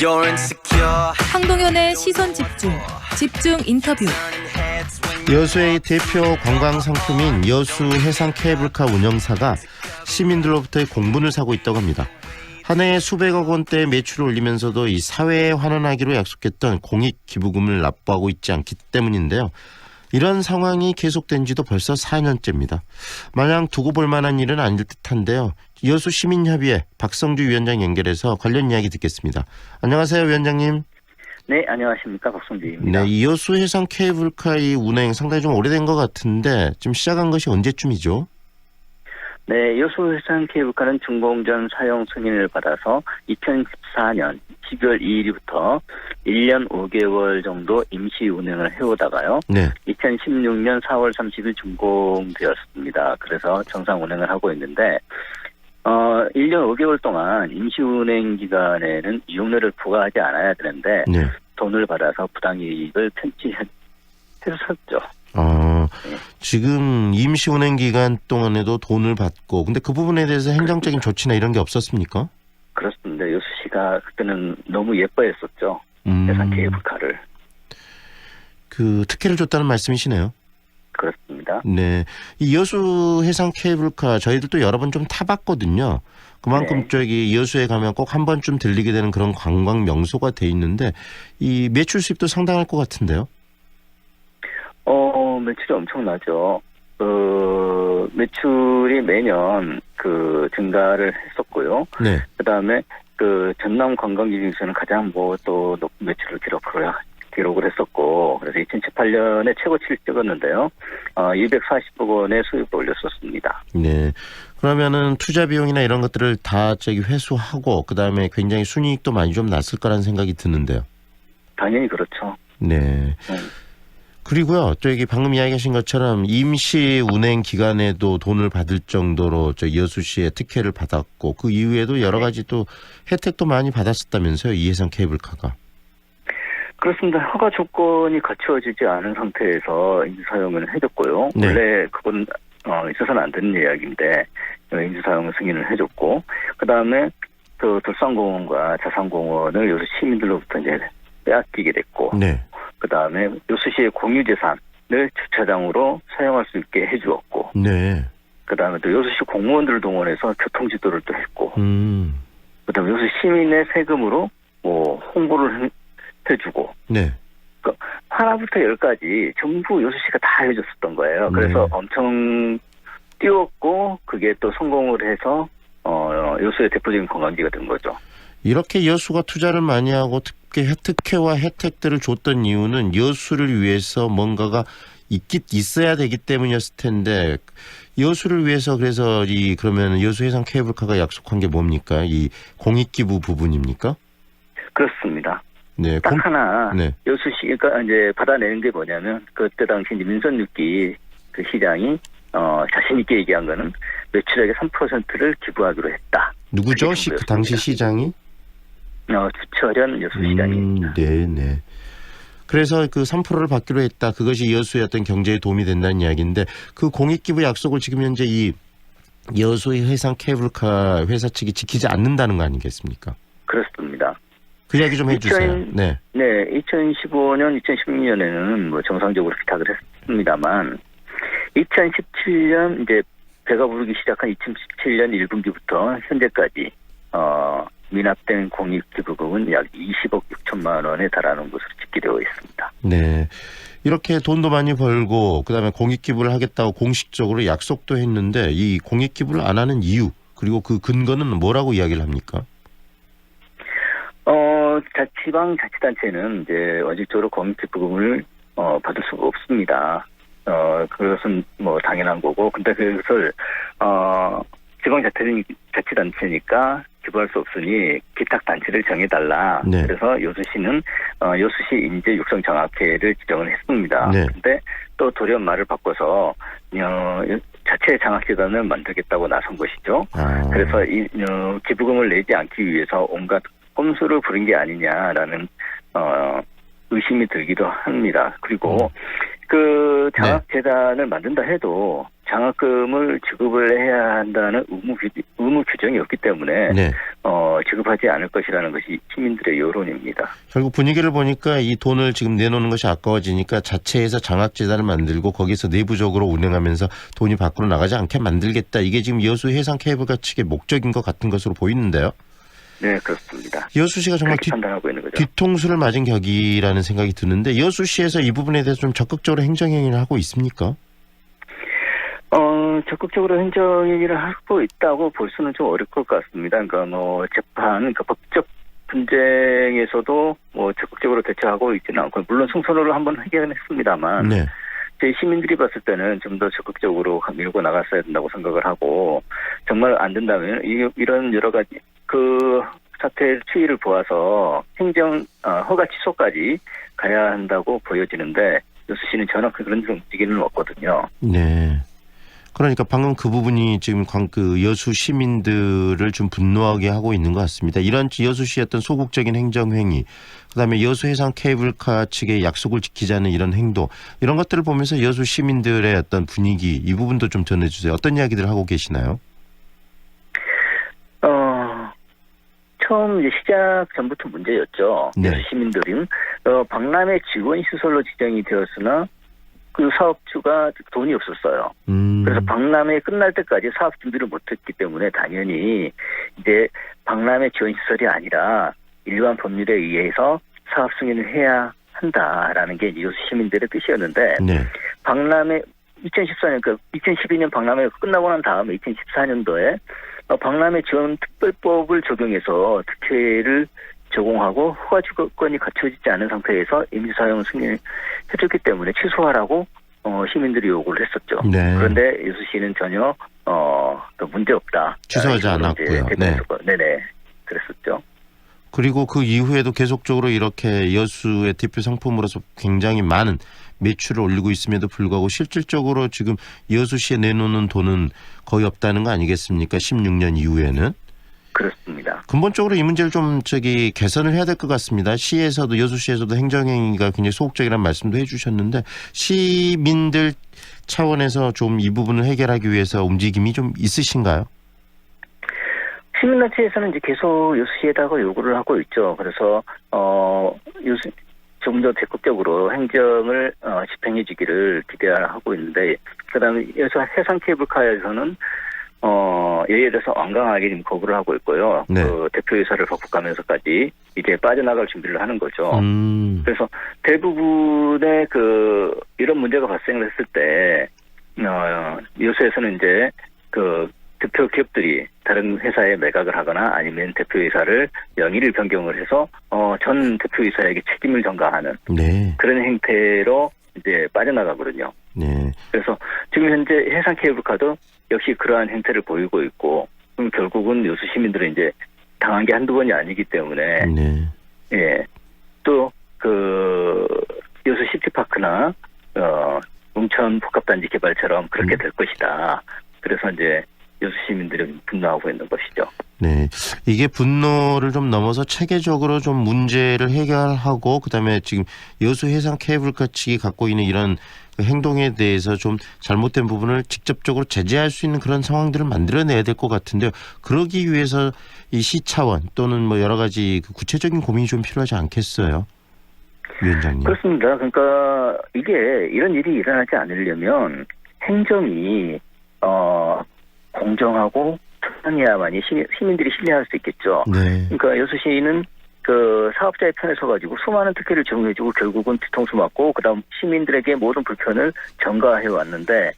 You're insecure. 황동현의 시선 집중, 집중 인터뷰. 여수의 대표 관광 상품인 여수 해상 케이블카 운영사가 시민들로부터의 공분을 사고 있다고 합니다. 한 해에 수백억 원대 매출을 올리면서도 이 사회에 환원하기로 약속했던 공익 기부금을 납부하고 있지 않기 때문인데요. 이런 상황이 계속된 지도 벌써 4년째입니다. 마냥 두고 볼 만한 일은 아닐 듯한데요. 여수 시민협의회 박성주 위원장 연결해서 관련 이야기 듣겠습니다. 안녕하세요, 위원장님. 네, 안녕하십니까. 박성주입니다. 네, 이 여수 해상 케이블카의 운행 상당히 좀 오래된 것 같은데 지금 시작한 것이 언제쯤이죠? 네, 여수 해상 케이블카는 준공전 사용 승인을 받아서 2014년 12월 2일부터 1년 5개월 정도 임시 운행을 해오다가요. 네, 2016년 4월 30일 준공되었습니다. 그래서 정상 운행을 하고 있는데, 어, 1년 5개월 동안 임시 운행 기간에는 이용료를 부과하지 않아야 되는데, 네. 돈을 받아서 부당 이익을 편취했었죠. 어, 네. 지금 임시 운행 기간 동안에도 돈을 받고 근데 그 부분에 대해서 행정적인 조치나 이런 게 없었습니까? 그렇습니다. 여수시가 그때는 너무 예뻐했었죠. 음, 해상 케이블카를. 그 특혜를 줬다는 말씀이시네요. 그렇습니다. 네, 이 여수 해상 케이블카 저희들도 여러 번 좀 타봤거든요. 그만큼 네. 저기 여수에 가면 꼭 한 번쯤 들리게 되는 그런 관광 명소가 돼 있는데 이 매출 수입도 상당할 것 같은데요. 어, 매출이 엄청나죠. 그, 매출이 매년 그 증가를 했었고요. 네. 그 다음에 그 전남 관광지 중에서는 가장 뭐 또 높은 매출을 기록을, 기록을 했었고, 그래서 2018년에 최고치를 찍었는데요. 어, 240억 원의 수입을 올렸었습니다. 네. 그러면은 투자 비용이나 이런 것들을 다 저기 회수하고 그다음에 굉장히 순이익도 많이 좀 났을 거라는 생각이 드는데요. 당연히 그렇죠. 네. 음. 그리고요. 저기 방금 이야기하신 것처럼 임시 운행 기간에도 돈을 받을 정도로 저 여수시에 특혜를 받았고 그 이후에도 여러 가지 또 혜택도 많이 받았었다면서요. 이해상 케이블카가. 그렇습니다. 허가 조건이 갖추어지지 않은 상태에서 임시 사용을 해줬고요. 네. 원래 그건 어, 있어서는 안 되는 이야기인데 어, 임시 사용 승인을 해줬고 그 다음에 그 돌산공원과 자산공원을 여수 시민들로부터 이제 빼앗기게 됐고 네. 그 다음에 여수시의 공유재산을 주차장으로 사용할 수 있게 해주었고 네. 그 다음에 또 여수시 공무원들을 동원해서 교통지도를 또 했고 음. 그 다음에 여수 시민의 세금으로 뭐 홍보를 해- 해주고 네. 하나부터 열까지 전부 여수시가 다 해줬었던 거예요. 그래서 네. 엄청 띄웠고 그게 또 성공을 해서 어 여수의 대표적인 관광지가 된 거죠. 이렇게 여수가 투자를 많이 하고 특히 혜택회와 혜택들을 줬던 이유는 여수를 위해서 뭔가가 있기 있어야 되기 때문이었을 텐데 여수를 위해서 그래서 이 그러면 여수 해상 케이블카가 약속한 게 뭡니까? 이 공익 기부 부분입니까? 그렇습니다. 네. 딱 공- 하나 네. 여수시가 이제 받아내는 게 뭐냐면 그때 당시 이제 민선 육기 그 시장이 어 자신 있게 얘기한 거는 매출액의 3%를 기부하기로 했다. 누구죠? 시, 그. 당시 시장이? 어 주철현 여수 시장입니다. 음, 네, 네. 그래서 그 3%를 받기로 했다. 그것이 여수의 어떤 경제에 도움이 된다는 이야기인데 그 공익기부 약속을 지금 현재 이 여수의 해상 케이블카 회사 측이 지키지 않는다는 거 아니겠습니까? 그렇습니다. 그 이야기 좀 해주세요. 2000 네, 네, 2015년, 2016년에는 뭐 정상적으로 기탁을 했습니다만, 2017년 이제 배가 부르기 시작한 2017년 1분기부터 현재까지 어 미납된 공익기부금은 약 20억 6천만 원에 달하는 것으로 집계되어 있습니다. 네. 이렇게 돈도 많이 벌고 그다음에 공익기부를 하겠다고 공식적으로 약속도 했는데 이 공익기부를 안 하는 이유 그리고 그 근거는 뭐라고 이야기를 합니까? 어, 자, 지방 자치단체는 이제 원칙적으로 공익기부금을 어, 받을 수가 없습니다. 어, 그것은 뭐 당연한 거고, 근데 그것을 어, 지방 자치 자치단체니까 기부할 수 없으니 기탁 단체를 정해달라. 네. 그래서 여수시는 어, 여수시 인재 육성 장학회를 지정을 했습니다. 네. 근데 또 돌연 말을 바꿔서 어, 자체 장학재단을 만들겠다고 나선 것이죠. 아, 그래서 이 어, 기부금을 내지 않기 위해서 온갖 꼼수를 부린 게 아니냐라는 어, 의심이 들기도 합니다. 그리고 그 장학 재단을 만든다 해도 장학금을 지급을 해야 한다는 의무, 규, 의무 규정이 없기 때문에 네. 어, 지급하지 않을 것이라는 것이 시민들의 여론입니다. 결국 분위기를 보니까 이 돈을 지금 내놓는 것이 아까워지니까 자체에서 장학재단을 만들고 거기서 내부적으로 운영하면서 돈이 밖으로 나가지 않게 만들겠다. 이게 지금 여수 해상 케이블카 측의 목적인 것 같은 것으로 보이는데요. 네, 그렇습니다. 여수시가 정말 그렇게 뒤, 판단하고 있는 거죠. 뒤통수를 맞은 격이라는 생각이 드는데 여수시에서 이 부분에 대해서 좀 적극적으로 행정행위를 하고 있습니까? 어, 적극적으로 행정행위를 하고 있다고 볼 수는 좀 어려울 것 같습니다. 그러니까 뭐 재판, 그러니까 법적 분쟁에서도 뭐 적극적으로 대처하고 있지는 않고 물론 승소를 한번 하긴 했습니다만 네. 저희 시민들이 봤을 때는 좀 더 적극적으로 밀고 나갔어야 된다고 생각을 하고 정말 안 된다면 이- 이런 여러 가지 그 사태 추이를 보아서 행정 어, 허가 취소까지 가야 한다고 보여지는데 여수시는 전혀 그런 움직임은 없거든요. 네. 그러니까 방금 그 부분이 지금 관- 그 여수 시민들을 좀 분노하게 하고 있는 것 같습니다. 이런 여수시의 어떤 소극적인 행정행위, 그다음에 여수 해상 케이블카 측의 약속을 지키지 않는 이런 행동, 이런 것들을 보면서 여수 시민들의 어떤 분위기 이 부분도 좀 전해주세요. 어떤 이야기들 하고 계시나요? 어, 처음 이제 시작 전부터 문제였죠. 네. 시민들은 어, 박람회 지원 시설로 지정이 되었으나 그 사업주가 돈이 없었어요. 음, 그래서 박람회 끝날 때까지 사업 준비를 못했기 때문에 당연히 이제 박람회 지원 시설이 아니라 일반 법률에 의해서 사업 승인을 해야 한다라는 게 여수 시민들의 뜻이었는데 네, 박람회 2014년 그 2012년 박람회가 끝나고 난 다음에 2014년도에 어, 박람회 지원 특별법을 적용해서 특혜를 제공하고 허가 주거건이 갖춰지지 않은 상태에서 임시사용 승인을 해줬기 때문에 취소하라고 어, 시민들이 요구를 했었죠. 네. 그런데 여수시는 전혀 어, 그 문제 없다. 취소하지 않았고요. 네. 네네. 그랬었죠. 그리고 그 이후에도 계속적으로 이렇게 여수의 대표 상품으로서 굉장히 많은 매출을 올리고 있음에도 불구하고 실질적으로 지금 여수시에 내놓는 돈은 거의 없다는 거 아니겠습니까? 16년 이후에는. 그렇습니다. 근본적으로 이 문제를 좀 저기 개선을 해야 될 것 같습니다. 시에서도 여수시에서도 행정행위가 굉장히 소극적이라는 말씀도 해주셨는데 시민들 차원에서 좀 이 부분을 해결하기 위해서 움직임이 좀 있으신가요? 시민단체에서는 이제 계속 여수시에다가 요구를 하고 있죠. 그래서 어 여수 좀더 적극적으로 행정을 어, 집행해 주기를 기대하고 있는데 그다음에 여수 해상 케이블카에서는 어 예에 대해서 완강하게 지금 거부를 하고 있고요. 네. 그 대표이사를 바꿔가면서까지 이제 빠져나갈 준비를 하는 거죠. 음, 그래서 대부분의 그 이런 문제가 발생을 했을 때 어, 여수에서는 이제 그 대표 기업들이 다른 회사에 매각을 하거나 아니면 대표이사를 명의를 변경을 해서 어, 전 대표이사에게 책임을 전가하는 네, 그런 행태로 이제 빠져나가거든요. 네, 그래서 지금 현재 해상 케이블카도 역시 그러한 행태를 보이고 있고 그럼 결국은 여수 시민들은 이제 당한 게 한두 번이 아니기 때문에 네. 예. 또, 그, 여수 시티파크나, 어, 웅천 복합단지 개발처럼 그렇게 음. 될 것이다. 그래서 이제 여수 시민들은 분노하고 있는 것이죠. 네. 이게 분노를 좀 넘어서 체계적으로 좀 문제를 해결하고 그다음에 지금 여수 해상 케이블카 측이 갖고 있는 이런 그 행동에 대해서 좀 잘못된 부분을 직접적으로 제재할 수 있는 그런 상황들을 만들어내야 될 것 같은데요. 그러기 위해서 이 시 차원 또는 뭐 여러 가지 그 구체적인 고민이 좀 필요하지 않겠어요, 위원장님. 그렇습니다. 그러니까 이게 이런 일이 일어나지 않으려면 행정이, 어, 공정하고 투명해야만이 시민, 시민들이 신뢰할 수 있겠죠. 네, 그러니까 여수시는 그 사업자의 편에 서가지고 수많은 특혜를 제공해주고 결국은 뒤통수 맞고 그다음 시민들에게 모든 불편을 전가해 왔는데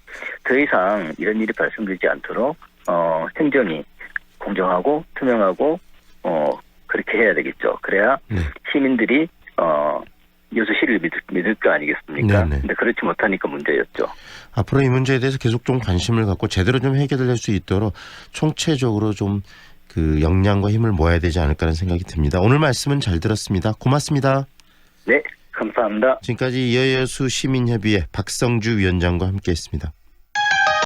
더 이상 이런 일이 발생되지 않도록 어 행정이 공정하고 투명하고 어 그렇게 해야 되겠죠. 그래야 네. 시민들이 어 여수시를 믿을, 믿을 거 아니겠습니까? 네네. 근데 그렇지 못하니까 문제였죠. 앞으로 이 문제에 대해서 계속 좀 관심을 갖고 제대로 좀 해결될 수 있도록 총체적으로 좀 그 역량과 힘을 모아야 되지 않을까라는 생각이 듭니다. 오늘 말씀은 잘 들었습니다. 고맙습니다. 네, 감사합니다. 지금까지 여여수 시민협의회 박성주 위원장과 함께했습니다.